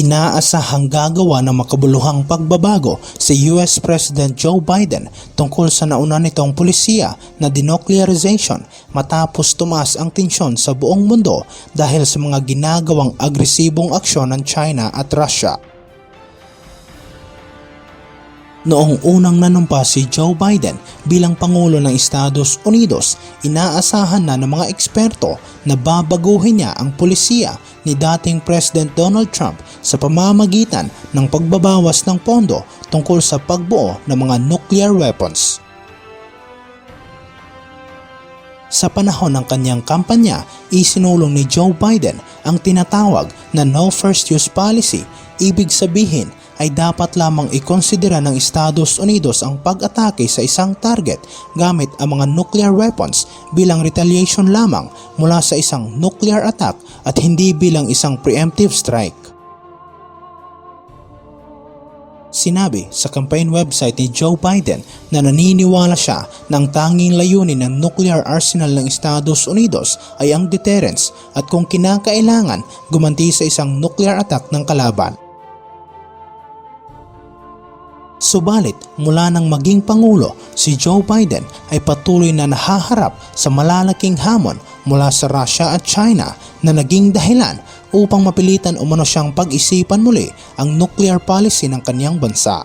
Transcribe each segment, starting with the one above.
Inaasahang gagawa ng makabuluhang pagbabago si US President Joe Biden tungkol sa nauna nitong pulisiya na denuclearization matapos tumaas ang tensyon sa buong mundo dahil sa mga ginagawang agresibong aksyon ng China at Russia. Noong unang nanumpa si Joe Biden bilang Pangulo ng Estados Unidos, inaasahan na ng mga eksperto na babaguhin niya ang pulisiya ni dating President Donald Trump sa pamamagitan ng pagbabawas ng pondo tungkol sa pagbuo ng mga nuclear weapons. Sa panahon ng kanyang kampanya, isinulong ni Joe Biden ang tinatawag na no first use policy. Ibig sabihin ay dapat lamang ikonsidera ng Estados Unidos ang pag-atake sa isang target gamit ang mga nuclear weapons bilang retaliation lamang mula sa isang nuclear attack at hindi bilang isang preemptive strike. Sinabi sa campaign website ni Joe Biden na naniniwala siya na ang tanging layunin ng nuclear arsenal ng Estados Unidos ay ang deterrence at kung kinakailangan gumanti sa isang nuclear attack ng kalaban. Subalit mula nang maging Pangulo, si Joe Biden ay patuloy na nahaharap sa malalaking hamon mula sa Russia at China na naging dahilan upang mapilitan umano siyang pag-isipan muli ang nuclear policy ng kanyang bansa.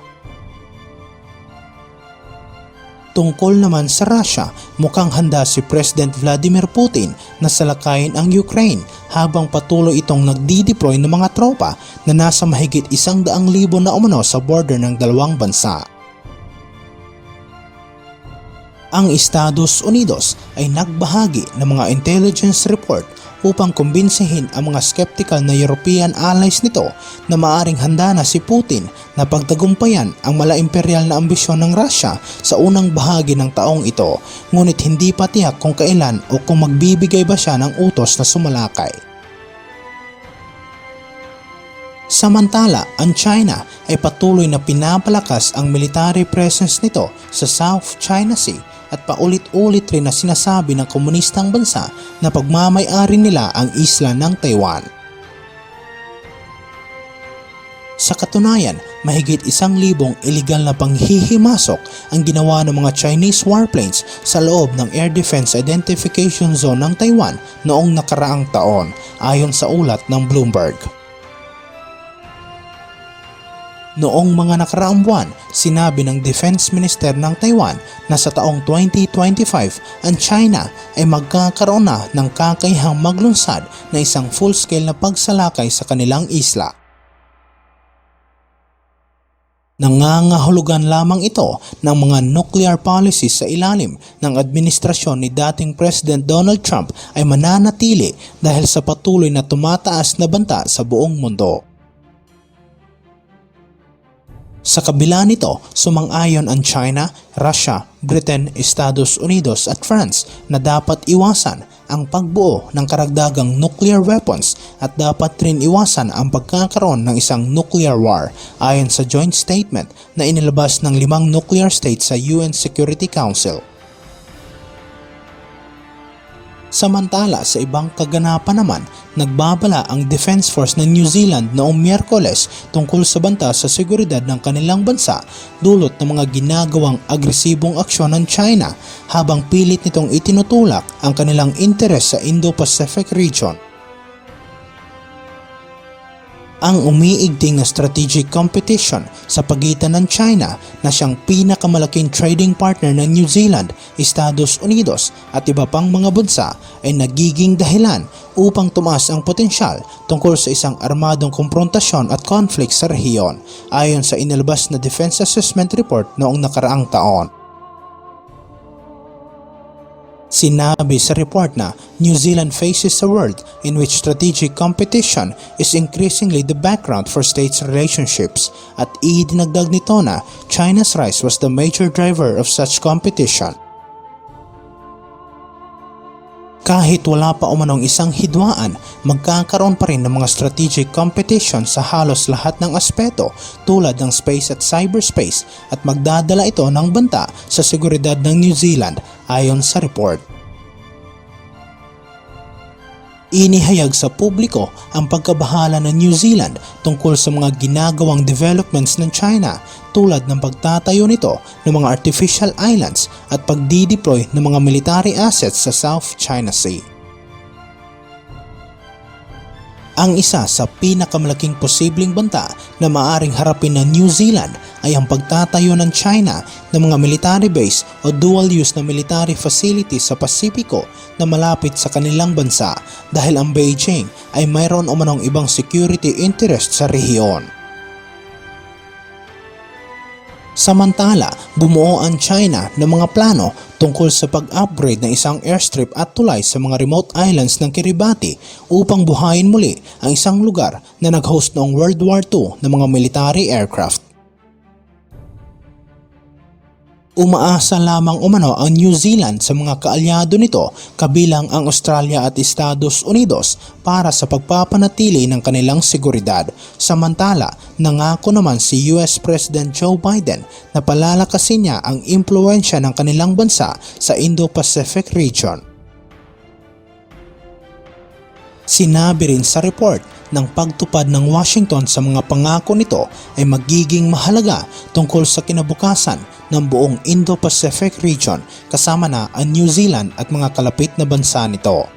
Tungkol naman sa Russia, mukhang handa si President Vladimir Putin na salakayin ang Ukraine habang patuloy itong nagdi-deploy ng mga tropa na nasa mahigit isang daang libo na umano sa border ng dalawang bansa. Ang Estados Unidos ay nagbahagi ng mga intelligence report upang kumbinsihin ang mga skeptical na European allies nito na maaring handa na si Putin na pagtagumpayan ang mala-imperial na ambisyon ng Russia sa unang bahagi ng taong ito ngunit hindi pa tiyak kung kailan o kung magbibigay ba siya ng utos na sumalakay. Samantala, ang China ay patuloy na pinapalakas ang military presence nito sa South China Sea at paulit-ulit rin na sinasabi ng komunistang bansa na pagmamay-ari nila ang isla ng Taiwan. Sa katunayan, mahigit isang libong iligal na panghihimasok ang ginawa ng mga Chinese warplanes sa loob ng Air Defense Identification Zone ng Taiwan noong nakaraang taon ayon sa ulat ng Bloomberg. Noong mga nakaraang buwan, sinabi ng Defense Minister ng Taiwan na sa taong 2025 ang China ay magkakaroon na ng kakayahang maglunsad na isang full-scale na pagsalakay sa kanilang isla. Nangangahulugan lamang ito ng mga nuclear policies sa ilalim ng administrasyon ni dating President Donald Trump ay mananatili dahil sa patuloy na tumataas na banta sa buong mundo. Sa kabila nito, sumang-ayon ang China, Russia, Britain, Estados Unidos at France na dapat iwasan ang pagbuo ng karagdagang nuclear weapons at dapat rin iwasan ang pagkakaroon ng isang nuclear war ayon sa joint statement na inilabas ng limang nuclear states sa UN Security Council. Samantala sa ibang kaganapan naman, nagbabala ang Defense Force ng New Zealand noong Miyerkules tungkol sa banta sa seguridad ng kanilang bansa dulot ng mga ginagawang agresibong aksyon ng China habang pilit nitong itinutulak ang kanilang interes sa Indo-Pacific region ang umiigting na strategic competition sa pagitan ng China na siyang pinakamalaking trading partner ng New Zealand, Estados Unidos at iba pang mga bansa ay nagiging dahilan upang tumaas ang potensyal tungkol sa isang armadong komprontasyon at conflict sa rehiyon ayon sa inilabas na Defense Assessment Report noong nakaraang taon. Sinabi sa report na New Zealand faces a world in which strategic competition is increasingly the background for states' relationships at idinagdag nito na China's rise was the major driver of such competition. Kahit wala pa umanong isang hidwaan, magkakaroon pa rin ng mga strategic competition sa halos lahat ng aspeto tulad ng space at cyberspace at magdadala ito ng banta sa seguridad ng New Zealand ayon sa report. Inihayag sa publiko ang pagkabahala ng New Zealand tungkol sa mga ginagawang developments ng China tulad ng pagtatayo nito ng mga artificial islands at pagdideploy ng mga military assets sa South China Sea. Ang isa sa pinakamalaking posibleng banta na maaring harapin ng New Zealand ay ang pagtatayo ng China ng mga military base o dual-use na military facilities sa Pasipiko na malapit sa kanilang bansa dahil ang Beijing ay mayroon umanong ibang security interest sa rehiyon. Samantala, bumuo ang China ng mga plano tungkol sa pag-upgrade ng isang airstrip at tulay sa mga remote islands ng Kiribati upang buhayin muli ang isang lugar na nag-host noong World War II ng mga military aircraft. Umaasa lamang umano ang New Zealand sa mga kaalyado nito kabilang ang Australia at Estados Unidos para sa pagpapanatili ng kanilang seguridad. Samantala, nangako naman si US President Joe Biden na palalakasin niya ang impluensya ng kanilang bansa sa Indo-Pacific region. Sinabi rin sa report ng pagtupad ng Washington sa mga pangako nito ay magiging mahalaga tungkol sa kinabukasan ng buong Indo-Pacific region kasama na ang New Zealand at mga kalapit na bansa nito.